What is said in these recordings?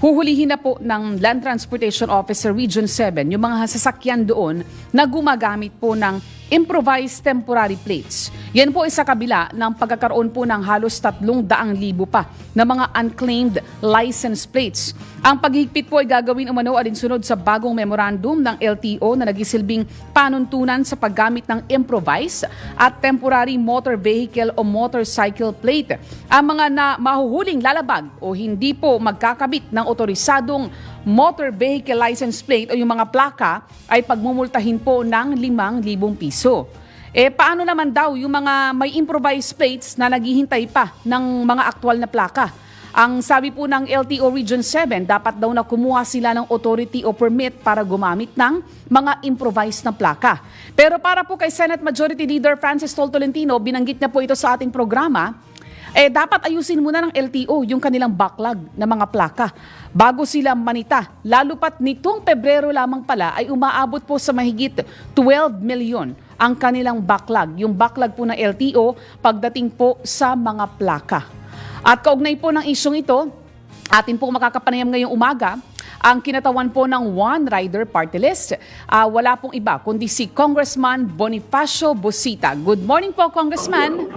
huhulihin na po ng Land Transportation Officer Region 7 yung mga sasakyan doon na gumagamit po ng improvised temporary plates. Yan po ay sa kabila ng pagkakaroon po ng halos 300,000 pa na mga unclaimed license plates. Ang paghigpit po ay gagawin umano alinsunod sa bagong memorandum ng LTO na nagisilbing panuntunan sa paggamit ng improvised at temporary motor vehicle o motorcycle plate. Ang mga na mahuhuling lalabag o hindi po magkakabit ng otorisadong motor vehicle license plate o yung mga plaka ay pagmumultahin po ng 5,000 piso. Eh paano naman daw yung mga may improvised plates na naghihintay pa ng mga aktual na plaka? Ang sabi po ng LTO Region 7, dapat daw na kumuha sila ng authority o permit para gumamit ng mga improvised na plaka. Pero para po kay Senate Majority Leader Francis Tolentino, binanggit niya po ito sa ating programa, eh dapat ayusin muna ng LTO yung kanilang backlog na mga plaka bago sila manita. Lalo pat nitong Pebrero lamang pala ay umaabot po sa mahigit 12 million ang kanilang backlog. Yung backlog po ng LTO pagdating po sa mga plaka. At kaugnay po ng isyong ito, atin po makakapanayam ngayong umaga ang kinatawan po ng One Rider Party List. Ah, wala pong iba kundi si Congressman Bonifacio Busita. Good morning po, Congressman.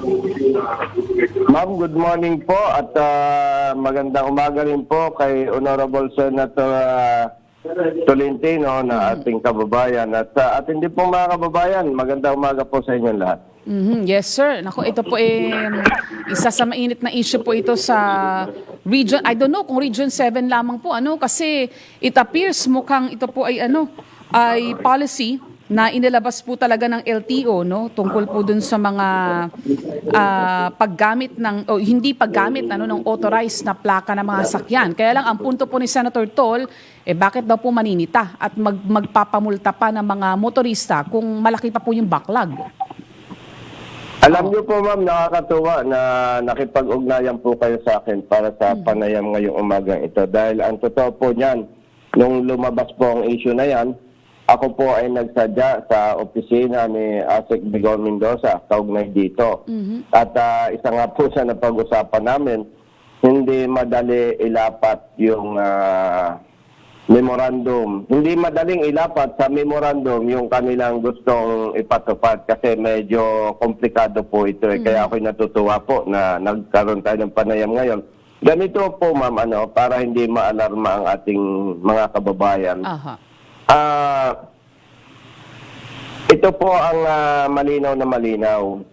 Ma'am, good morning po at ah, magandang umaga rin po kay Honorable Senator uh, Tolentino na ating kababayan. At sa ating din po mga kababayan, magandang umaga po sa inyong lahat. Mhm, Yes, sir. Nako, ito po eh, isa sa mainit na issue po ito sa region. I don't know kung region 7 lamang po. Ano? Kasi it appears mukhang ito po ay ano, ay policy na inilabas po talaga ng LTO no tungkol po dun sa mga ah, paggamit ng o hindi paggamit ano ng authorized na plaka ng mga sakyan. Kaya lang ang punto po ni Senator Tol eh bakit daw po maninita at mag, magpapamulta pa ng mga motorista kung malaki pa po yung backlog. Alam niyo po ma'am, nakakatuwa na nakipag-ugnayan po kayo sa akin para sa panayam ngayong umagang ito. Dahil ang totoo po niyan, nung lumabas po ang issue na yan, ako po ay nagsadya sa opisina ni Asik Bigor Mendoza, kaugnay dito. At ah, isa nga po sa napag-usapan namin, hindi madali ilapat yung ah, memorandum. Hindi madaling ilapat sa memorandum yung kanilang gustong ipatupad kasi medyo komplikado po ito. Eh. Kaya ako'y natutuwa po na nagkaroon tayo ng panayam ngayon. Ganito po ma'am, ano, para hindi maalarma ang ating mga kababayan. Aha. Ah, ito po ang ah, malinaw na malinaw.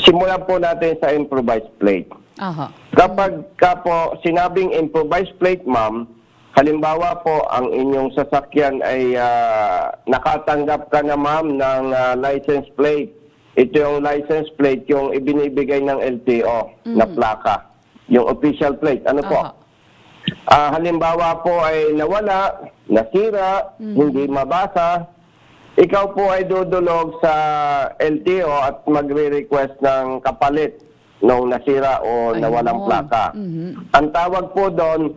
Simulan po natin sa improvised plate. Aha. Kapag ka po sinabing improvised plate, ma'am, halimbawa po ang inyong sasakyan ay ah, nakatanggap ka na ma'am ng ah, license plate. Ito yung license plate, yung ibinibigay ng LTO na plaka. Yung official plate. Ano po? Aha. Ah, halimbawa po ay nawala, nasira, hindi mabasa, ikaw po ay dudulog sa LTO at magre-request ng kapalit nung nasira o Ayun. nawalang plaka. Ang tawag po doon,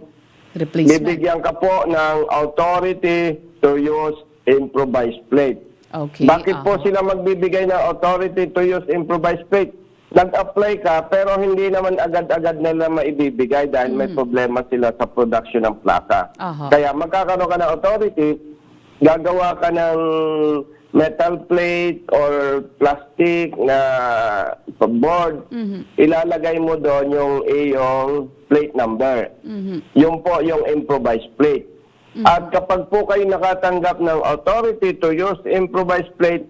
Replacement. bibigyan ka po ng authority to use improvised plate. Okay. Bakit po aha. sila magbibigay ng authority to use improvised plate? Nag-apply ka pero hindi naman agad-agad nila maibibigay dahil may problema sila sa production ng plaka. Aha. Kaya magkakaroon ka ng authority, gagawa ka ng metal plate or plastic na board, ilalagay mo doon yung iyong plate number. Yung po yung improvised plate. At kapag po kayo nakatanggap ng authority to use improvised plate,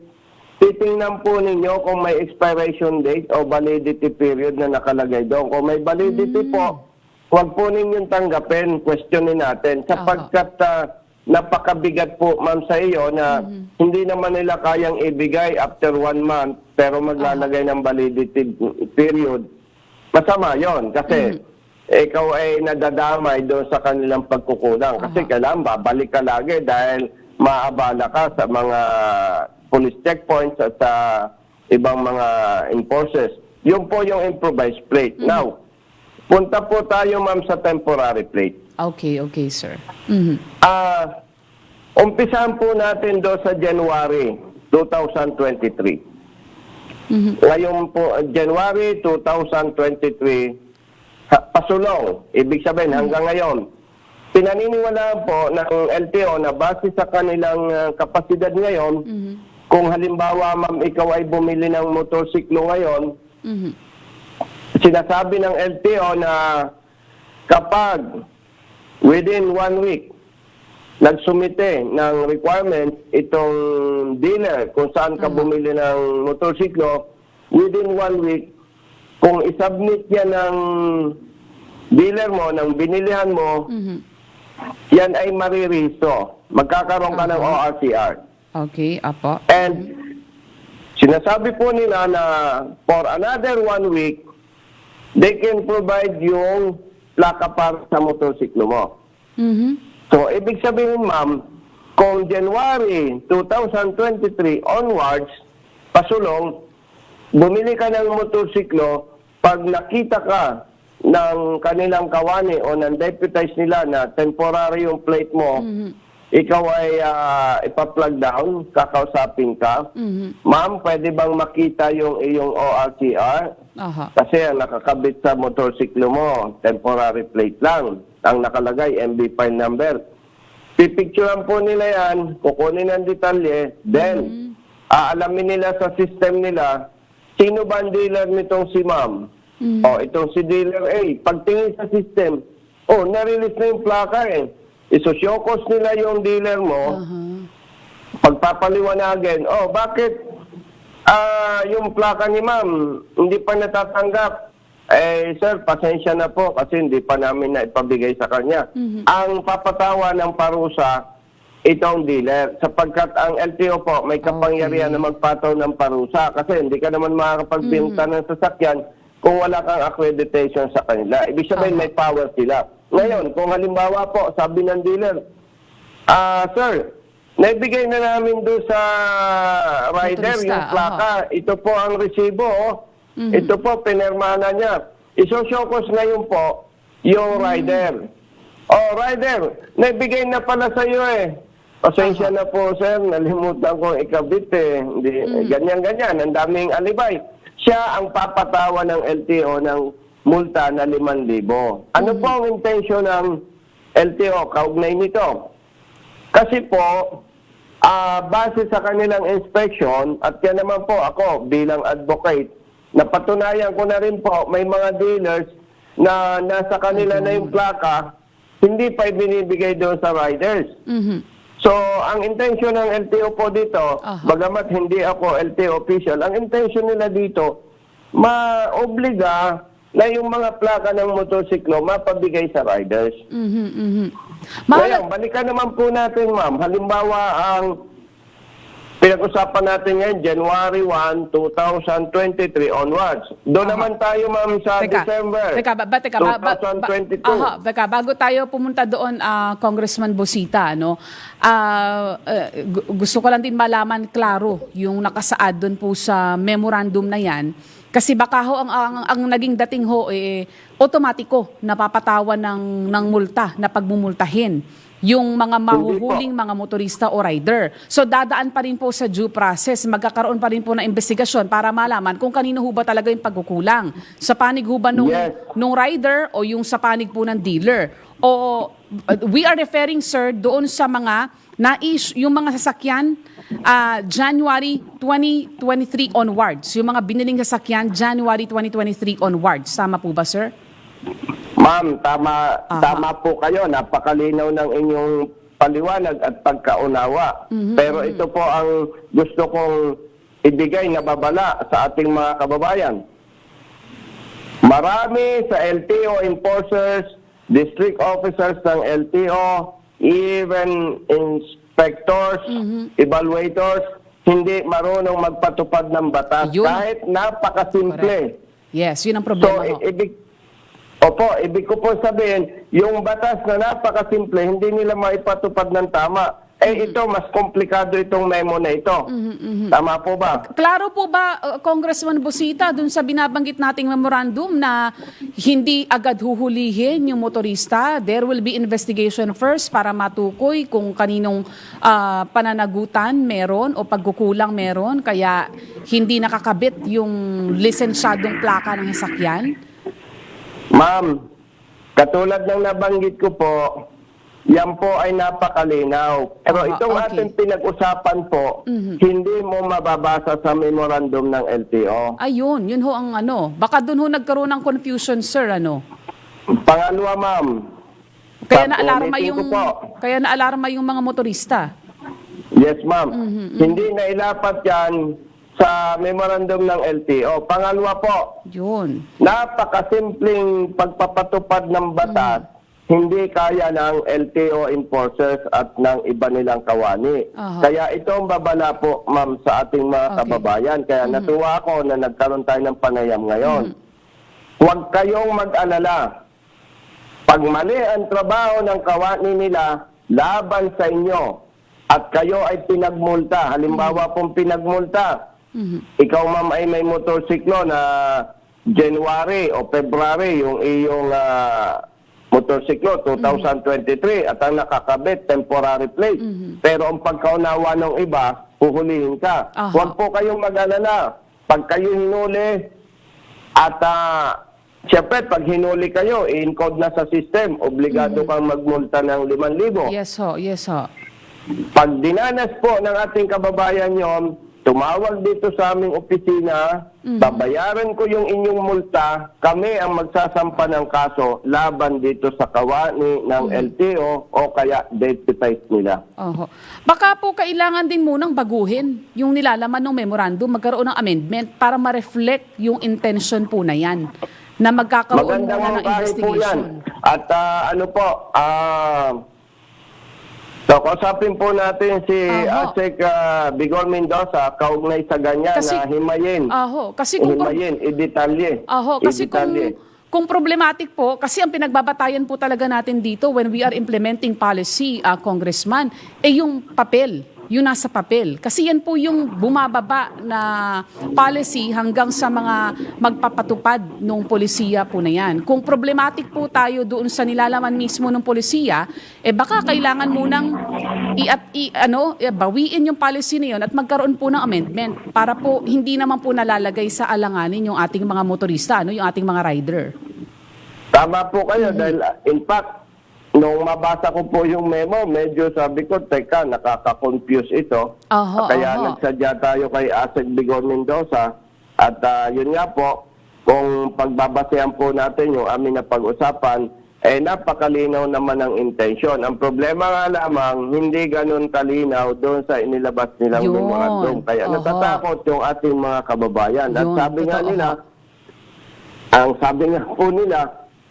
titingnan po ninyo kung may expiration date o validity period na nakalagay doon. Kung may validity po, huwag po ninyong tanggapin, questionin natin. Sapagkat ah, napakabigat po, ma'am, sa iyo na hindi naman nila kayang ibigay after one month pero maglalagay ng validity period. Masama yon kasi ikaw ay nadadamay doon sa kanilang pagkukulang. Kasi kailangan babalik ka lagi dahil maabala ka sa mga police checkpoints at sa ibang mga enforcers. Yun po yung improvised plate. Now, punta po tayo ma'am sa temporary plate. Okay, okay, sir. Mhm. Ah, umpisahan po natin do sa January 2023. Mhm. Ngayon po, uh, January 2023, ha- pasulong. Ibig sabihin, hanggang ngayon, pinaniniwalaan po ng LTO na base sa kanilang ah, kapasidad ngayon, kung halimbawa, ma'am, ikaw ay bumili ng motorsiklo ngayon, Mhm. sinasabi ng LTO na kapag within one week, nagsumite ng requirements itong dealer kung saan ka bumili ng motorsiklo, within one week, kung isubmit yan ng dealer mo, ng binilihan mo, Mhm. yan ay maririso. Magkakaroon ka ng ORCR. Okay, apo. And sinasabi po nila na for another one week, they can provide yung plaka para sa motorsiklo mo. Mhm. So, ibig sabihin, ma'am, kung January 2023 onwards, pasulong, bumili ka ng motorsiklo, pag nakita ka ng kanilang kawani o ng deputize nila na temporary yung plate mo, ikaw ay ah, ipa-plug down, kakausapin ka. Mhm. Ma'am, pwede bang makita yung iyong ORCR? Aha. Kasi ang nakakabit sa motorsiklo mo, temporary plate lang. Ang nakalagay, MB file number. Pipicturean po nila yan, kukunin ang detalye, then aalamin nila sa system nila, sino ba ang dealer nitong si ma'am? O, itong si dealer A. Pagtingin sa system, oh, na-release na yung plaka eh. Isosyokos nila yung dealer mo, Aha. pagpapaliwanagin, oh, bakit ah yung plaka ni ma'am hindi pa natatanggap? Eh, sir, pasensya na po kasi hindi pa namin na ipabigay sa kanya. Ang papatawa ng parusa, itong dealer. Sapagkat ang LTO po may kapangyarihan na magpataw ng parusa kasi hindi ka naman makakapagbenta ng sasakyan kung wala kang accreditation sa kanila. Ibig sabihin, may power sila. Ngayon, kung halimbawa po, sabi ng dealer, Ah, sir, naibigay na namin doon sa rider Motorista, yung plaka. Ito po ang resibo. oh. Ito po, pinirmana niya. Isosyokos ngayon po yung rider. Oh, rider, naibigay na pala sa iyo eh. Pasensya na po, sir. Nalimutan kong ikabit eh. Hindi, Ganyan-ganyan. Ang daming alibay. Siya ang papatawa ng LTO ng multa na 5,000. Ano po ang intensyon ng LTO kaugnay nito? Kasi po, ah, base sa kanilang inspection, at yan naman po ako bilang advocate, napatunayan ko na rin po, may mga dealers na nasa kanila na yung plaka, hindi pa binibigay doon sa riders. Mhm. So, ang intention ng LTO po dito, Aha. bagamat hindi ako LTO official, ang intention nila dito, ma-obliga na yung mga plaka ng motorsiklo mapabigay sa riders. Mhm. Mhm. Ngayon, Mahal- balikan naman po natin, ma'am. Halimbawa, ang pinag-usapan natin ngayon, January 1, 2023 onwards. Doon naman tayo, ma'am, sa Teka, December teka, ba, ba, teka, ba, ba, ba- 2022. aha, teka, bago tayo pumunta doon, ah, Congressman Bosita, no, eh, gu- gusto ko lang din malaman klaro yung nakasaad doon po sa memorandum na yan. Kasi baka ho, ang, ang, ang naging dating ho, eh, otomatiko napapatawan ng, ng multa, na pagmumultahin yung mga mahuhuling mga motorista o rider. So dadaan pa rin po sa due process, magkakaroon pa rin po ng investigasyon para malaman kung kanino ho ba talaga yung pagkukulang. Sa panig ho ba nung, Yes. nung rider o yung sa panig po ng dealer? O uh, we are referring sir doon sa mga na yung mga sasakyan ah, January 2023 onwards. Yung mga biniling sasakyan January 2023 onwards. Tama po ba sir? Ma'am, tama, Aha. tama po kayo. Napakalinaw ng inyong paliwanag at pagkaunawa. Mhm, Pero ito po ang gusto kong ibigay na babala sa ating mga kababayan. Marami sa LTO enforcers, district officers ng LTO, even inspectors, Mhm. evaluators, hindi marunong magpatupad ng batas Yun. kahit napakasimple. Yes, yun ang So, problema ho. i- ibig, opo, ibig ko po sabihin, yung batas na napakasimple, hindi nila maipatupad ng tama. Eh, ito, mas komplikado itong memo na ito. Tama po ba? Klaro po ba, uh, Congressman Busita, dun sa binabanggit nating memorandum na hindi agad huhulihin yung motorista? There will be investigation first para matukoy kung kaninong ah, pananagutan meron o pagkukulang meron, kaya hindi nakakabit yung lisensyadong plaka ng sasakyan? Ma'am, katulad ng nabanggit ko po, yan po ay napakalinaw. Pero Aha, itong okay. ating pinag-usapan po, hindi mo mababasa sa memorandum ng LTO. Ayun, yun ho ang ano. Baka doon ho nagkaroon ng confusion, sir, ano. Pangalawa, ma'am, Kaya na-alarma yung kaya na-alarma yung mga motorista. Yes, ma'am. Mm-hmm, Hindi na ilapat yan sa memorandum ng LTO. Pangalawa po, Yun. napakasimpleng pagpapatupad ng batas, hindi kaya ng LTO enforcers at ng iba nilang kawani. Aha. Kaya ito ang babala po, ma'am, sa ating mga Okay. kababayan. Kaya natuwa ako na nagkaroon tayo ng panayam ngayon. Huwag kayong mag-alala. Pag mali ang trabaho ng kawani nila, laban sa inyo, at kayo ay pinagmulta, halimbawa pong pinagmulta, ikaw ma'am ay may motorsiklo na January o February yung iyong ah, motorsiklo 2023 at ang nakakabit temporary plate. Pero ang pagkaunawa ng iba, huhulihin ka. Aha. Huwag po kayong mag-alala. Pag kayo hinuli at ah, Siyempre, pag hinuli kayo, i-encode na sa system, obligado kang magmulta ng 5,000. Yes ho, yes ho. Pag dinanas po ng ating kababayan yon, tumawag dito sa aming opisina, babayaran ko yung inyong multa, kami ang magsasampa ng kaso laban dito sa kawani ng LTO o kaya deputize nila. Oho. Baka po kailangan din munang baguhin yung nilalaman ng memorandum, magkaroon ng amendment para ma-reflect yung intention po na yan na magkakaroon muna ng mungkahi po yan. investigation. At ah, ano po, ah, so kausapin po natin si Aha. Asek ah, Bigor Mendoza, kaugnay sa ganyan Kasi- na himayin. Aho, kasi kung himayin, i-detalye. Aho, kasi kung kung problematic po, kasi ang pinagbabatayan po talaga natin dito when we are implementing policy, ah, Congressman, eh yung papel, yung nasa papel. Kasi yan po yung bumababa na policy hanggang sa mga magpapatupad ng polisiya po na yan. Kung problematic po tayo doon sa nilalaman mismo ng polisiya, eh baka kailangan munang i, at, i, ano, eh, bawiin yung policy na yun at magkaroon po ng amendment para po hindi naman po nalalagay sa alanganin yung ating mga motorista, ano, yung ating mga rider. Tama po kayo Mm-hmm. dahil in fact, nung mabasa ko po yung memo, medyo sabi ko, teka, nakaka-confuse ito. Aha, Kaya aha. nagsadya tayo kay Asek Bigor Mendoza. At ah, yun nga po, kung pagbabasehan po natin yung amin na pag-usapan, eh napakalinaw naman ang intensyon. Ang problema nga lamang, hindi ganun kalinaw doon sa inilabas nilang Yun. memorandum. Kaya Aha. natatakot yung ating mga kababayan. At Yun, sabi nga totoo. nila, ang sabi nga po nila,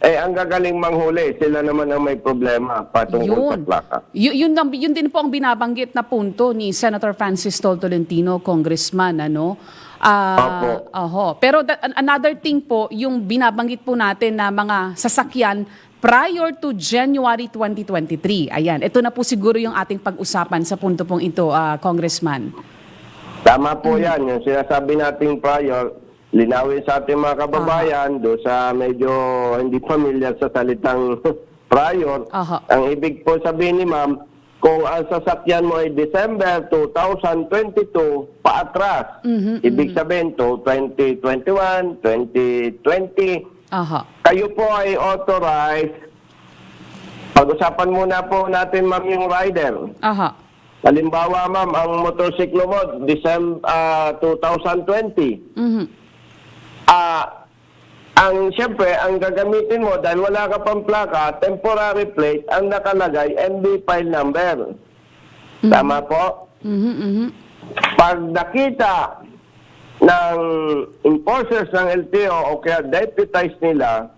eh ang gagaling manghuli, sila naman ang may problema patungkol sa plaka. Y- yun, ang- yun din po ang binabanggit na punto ni Senator Francis Tol Tolentino, congressman, ano? Ah, Opo. oho. Pero that- an- another thing po, yung binabanggit po natin na mga sasakyan prior to January 2023. Ayan, ito na po siguro yung ating pag-usapan sa punto pong ito, ah, congressman. Tama po yan, yung sinasabi nating prior, linawin sa ating mga kababayan, do sa medyo hindi familiar sa salitang prior. Aha. Ang ibig po sabihin ni ma'am, kung ang sasakyan mo ay December 2022 paatras, ibig sabihin to 2021, 2020, Aha. kayo po ay authorized. Pag-usapan muna po natin ma'am yung rider. Aha. Halimbawa ma'am, ang motorsiklo mo December 2020. Mhm. Ah, ang siyempre, ang gagamitin mo dahil wala ka pang plaka, temporary plate, ang nakalagay MB file number. Tama po? Mhm, mhm. Pag nakita ng enforcers ng LTO o kaya deputize nila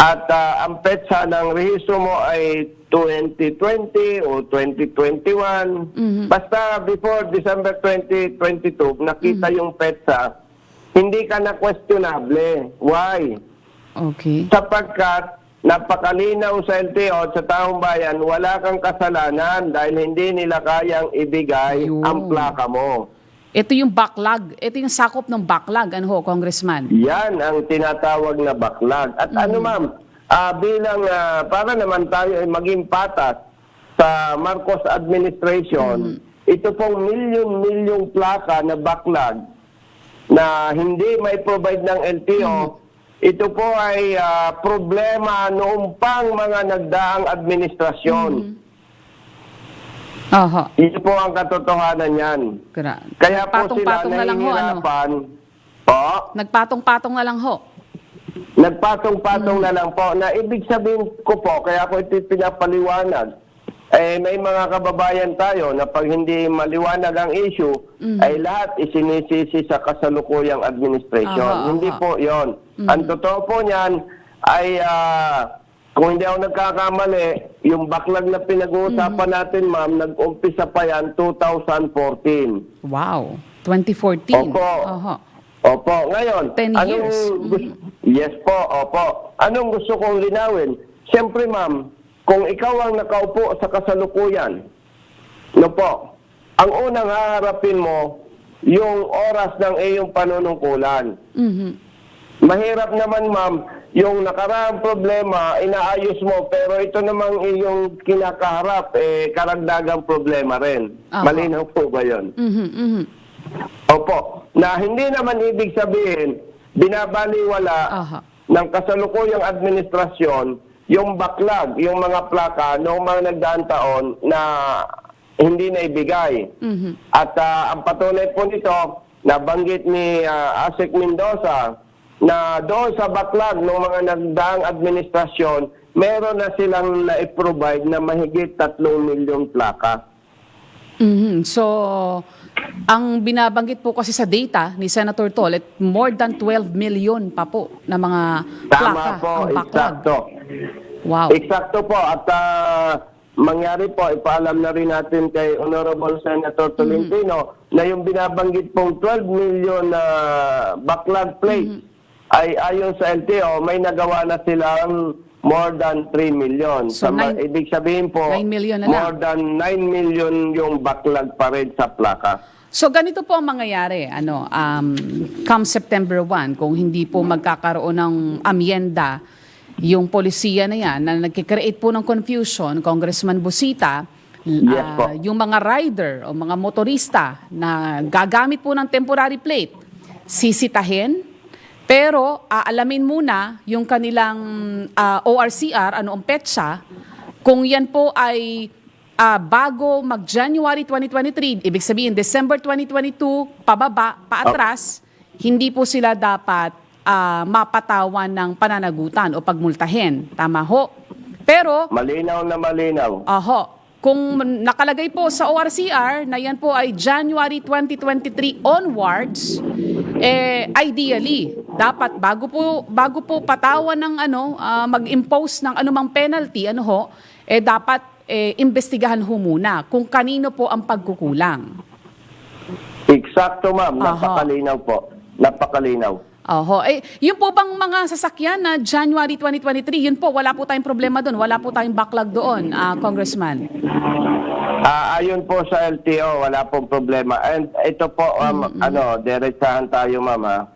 at ah, ang petsa ng rehistro mo ay 2020 o 2021, basta before December 2022, nakita yung petsa, hindi ka na questionable. Why? Okay. sapagkat napakalinaw sa LTO at sa taong bayan, wala kang kasalanan dahil hindi nila kayang ibigay Ayun. ang plaka mo. Ito yung backlog. Ito yung sakop ng backlog, ano ho, congressman? Yan ang tinatawag na backlog. At ano ma'am, ah, bilang ah, para naman tayo ay maging patas sa Marcos administration, ito pong milyon-milyong plaka na backlog na hindi may provide ng LTO, ito po ay ah, problema noong pang mga nagdaang administrasyon. Oho. Ito po ang katotohanan yan. Gra- Kaya po sila na lang ho, ano? Po, Nagpatong-patong na lang ho. nagpatong-patong na lang po. Na ibig sabihin ko po, kaya ko ito pinapaliwanag, eh, may mga kababayan tayo na pag hindi maliwanag ang issue, Mm-hmm. ay lahat isinisisi sa kasalukuyang administration. Aha, hindi aha. po yon. Ang totoo po niyan ay ah, kung hindi ako nagkakamali, yung backlog na pinag-uusapan natin, ma'am, nag-umpisa pa yan 2014. Wow. 2014. Opo. Oho. Opo, ngayon, 10 anong years. Mm-hmm. Yes po, opo. Anong gusto kong linawin? Siyempre, ma'am, kung ikaw ang nakaupo sa kasalukuyan, no po, ang unang haharapin mo, yung oras ng iyong panunungkulan. Mhm. Mahirap naman, ma'am, yung nakaraang problema, inaayos mo, pero ito namang iyong kinakaharap, eh, karagdagang problema rin. Aha. Malinaw po ba yun? Mhm. Mhm. Opo. Na hindi naman ibig sabihin, binabaliwala Aha. ng kasalukuyang administrasyon yung backlog, yung mga plaka noong mga nagdaang taon na hindi na ibigay. Mhm. At ah, ang patunay po nito, nabanggit ni ah, Asik Mendoza na doon sa backlog ng mga nagdaang administrasyon, meron na silang na-provide na mahigit 3 milyong plaka. Mhm. So, ang binabanggit po kasi sa data ni Senator Tolet, more than 12 million pa po na mga plaka Tama po, ang backlog. eksakto. Wow. Eksakto po at ah, mangyari po ipaalam na rin natin kay Honorable Senator Tolentino na yung binabanggit pong 12 million na backlog plate ay ayon sa LTO may nagawa na silang more than 3 million. So, Sa nine- ibig sabihin po 9 million na lang. more than 9 million yung backlog pa rin sa plaka. So ganito po ang mangyayari, ano, um, come September 1, kung hindi po magkakaroon ng amyenda yung polisiya na yan, na nagkikreate po ng confusion, Congressman Busita, Yes po. yung mga rider o mga motorista na gagamit po ng temporary plate, sisitahin, pero aalamin muna yung kanilang ah, ORCR, ano ang petsa, kung yan po ay ah, bago mag-January 2023, ibig sabihin December 2022, pababa, paatras, hindi po sila dapat ah, mapatawan ng pananagutan o pagmultahin. Tama ho? Pero, Malinaw na malinaw. Aho. Kung nakalagay po sa ORCR na yan po ay January 2023 onwards, eh ideally dapat bago po bago po patawan ng ano ah, mag-impose ng anumang penalty ano ho, eh dapat eh, imbestigahan ho muna kung kanino po ang pagkukulang. Eksakto ma'am, napakalinaw po. Napakalinaw. Oho. Eh, yun po bang mga sasakyan na January 2023, yun po, wala po tayong problema doon. Wala po tayong backlog doon, ah, Congressman. Ah, ayon po sa LTO, wala pong problema. And ito po, um, ano, diretsahan tayo, mama.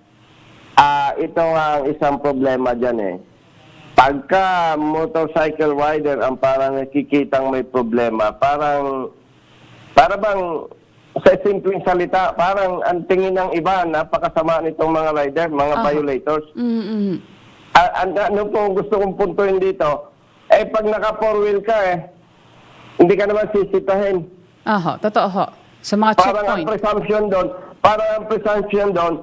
Ah, ito nga ang isang problema diyan eh. Pagka motorcycle rider ang parang nakikitang may problema, parang para bang sa simpleng salita, parang ang tingin ng iba, napakasama nitong mga rider, mga Aha. violators. Mhm, mhm. Ah, ano, po ang gusto kong puntuin dito? Eh, pag naka four wheel ka eh, hindi ka naman sisitahin. Oho, totoo ho. Sa mga Parang ang checkpoint. presumption doon, parang ang presumption doon,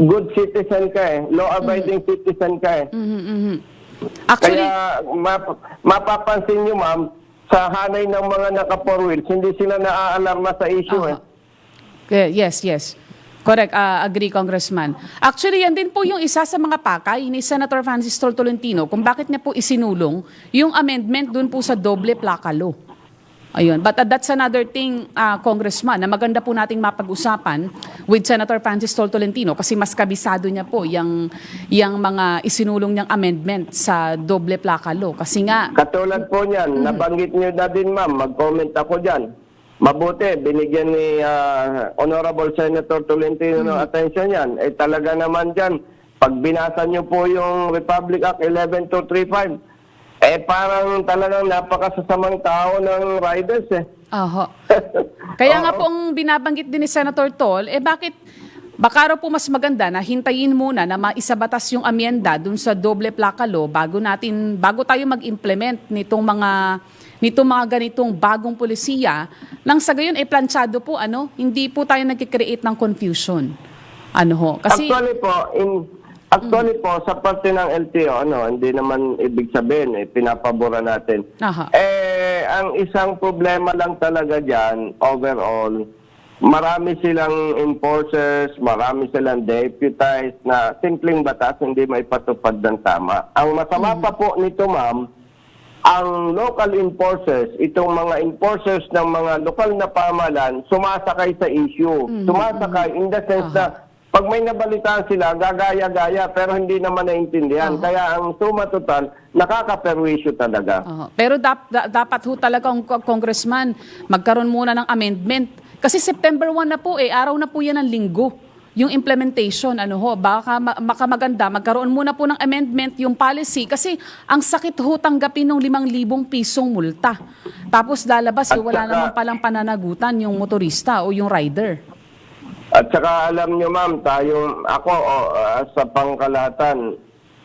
good citizen ka eh, law-abiding citizen ka eh. Mhm, mhm. Actually, Kaya map- mapapansin nyo ma'am, sa hanay ng mga naka four wheels, hindi sila naaalarma sa issue eh. Okay, yes, yes. Correct, ah, agree Congressman. Actually, yan din po yung isa sa mga pakay ni Senator Francis Tol Tolentino kung bakit niya po isinulong yung amendment dun po sa doble plaka law. Ayun. But uh, that's another thing, ah, Congressman, na maganda po nating mapag-usapan with Senator Francis Tol Tolentino kasi mas kabisado niya po yung, yung mga isinulong niyang amendment sa doble plaka law. Kasi nga, Katulad po niyan, nabanggit niyo na din ma'am, mag-comment ako dyan. Mabuti, binigyan ni ah, Honorable Senator Tolentino ng attention yan. Eh talaga naman dyan, pag binasa niyo po yung Republic Act 11235, eh parang talagang napakasasamang tao ng riders eh. Aho. Kaya nga po ang binabanggit din ni Senator Tol, eh bakit Baka raw po mas maganda na hintayin muna na maisabatas yung amyenda dun sa doble plaka law bago natin bago tayo mag-implement nitong mga nitong mga ganitong bagong polisiya nang sa gayon ay planchado po ano hindi po tayo nagki-create ng confusion. Ano ho? Kasi actually po, in actually po sa parte ng LTO ano, hindi naman ibig sabihin eh pinapabura natin. Aha. Eh ang isang problema lang talaga diyan overall marami silang enforcers, marami silang deputized na simpleng batas hindi maipatupad ng tama. Ang masama pa po nito ma'am, ang local enforcers, itong mga enforcers ng mga lokal na pamahalaan, sumasakay sa issue. Sumasakay in the sense na pag may nabalitaan sila, gagaya-gaya pero hindi naman naintindihan. Kaya ang suma total, nakakaperwisyo talaga. Oo. Pero dap- da- dapat ho talaga ang co- congressman magkaroon muna ng amendment. Kasi September 1 na po eh, araw na po yan ng linggo. Yung implementation, ano ho, baka ma- baka maganda, magkaroon muna po ng amendment yung policy kasi ang sakit ho tanggapin ng 5,000 pisong multa. Tapos lalabas, eh, At wala saka- naman palang pananagutan yung motorista o yung rider. At saka alam nyo ma'am, tayong, ako oh, ah, sa pangkalahatan,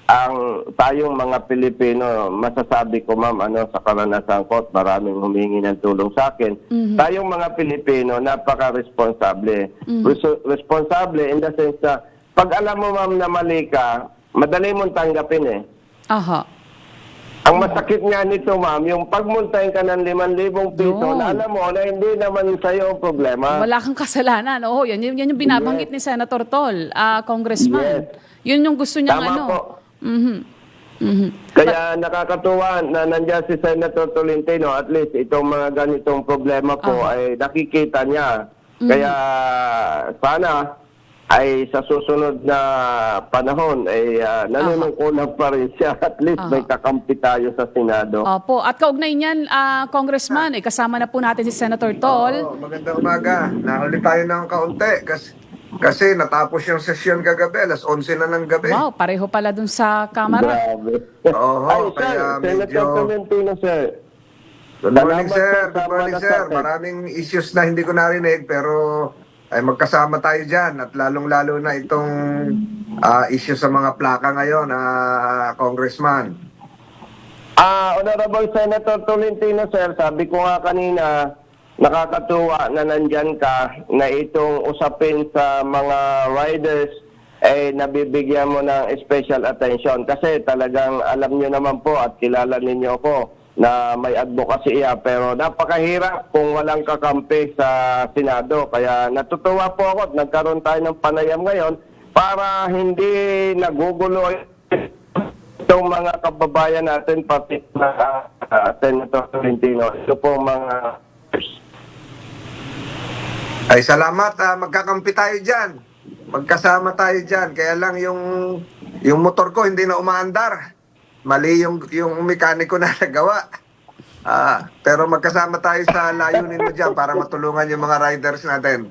ang tayong mga Pilipino, masasabi ko ma'am, ano, sa karanasan ko, maraming humingi ng tulong sa akin, tayong mga Pilipino, napaka-responsable. Res- responsable in the sense na, pag alam mo ma'am na mali ka, madali mong tanggapin eh. Aha. Ang masakit nga nito, ma'am, yung pagmuntahin ka ng 5,000 piso, Yun. na alam mo na hindi naman sa'yo ang problema. Wala kang kasalanan. Oo, yan, yan, yan yung binabanggit ni Senator Tol, ah, Congressman. Yun yung gusto niyang Tama ano. po. Mhm. Mhm. Kaya nakakatuwa na nandiyan si Senator Tolentino, at least itong mga ganitong problema po ay nakikita niya. Kaya sana ay sa susunod na panahon ay uh, nanunungkulan pa rin siya. At least may kakampi tayo sa Senado. Opo. At kaugnay niyan, ah, Congressman, eh, kasama na po natin si Senator Tol. Oo, magandang umaga. Nahuli tayo ng kaunti kasi, kasi natapos yung sesyon kagabi, alas 11 na ng gabi. Wow, pareho pala dun sa kamera. Grabe. Oo, ay, sir, kaya Senator medyo- Tolentino, sir. Good morning, Salamat sir. po Good morning, sir. Maraming issues na hindi ko narinig pero ay magkasama tayo dyan at lalong-lalo na itong ah, issue sa mga plaka ngayon, ah, Congressman. Ah, Honorable Senator Tolentino, sir, sabi ko nga kanina, nakakatuwa na nandyan ka na itong usapin sa mga riders ay nabibigyan mo ng special attention kasi talagang alam nyo naman po at kilala ninyo ko na may advocacy iya pero napakahirap kung walang kakampi sa Senado kaya natutuwa po ako at nagkaroon tayo ng panayam ngayon para hindi nagugulo itong mga kababayan natin, pati na uh, Senator Tolentino, ito po mga Ay salamat, ah, magkakampi tayo dyan. Magkasama tayo dyan. Kaya lang yung, yung motor ko hindi na umaandar. Mali yung, yung mekaniko na nagawa. Ah, pero magkasama tayo sa layunin mo dyan para matulungan yung mga riders natin.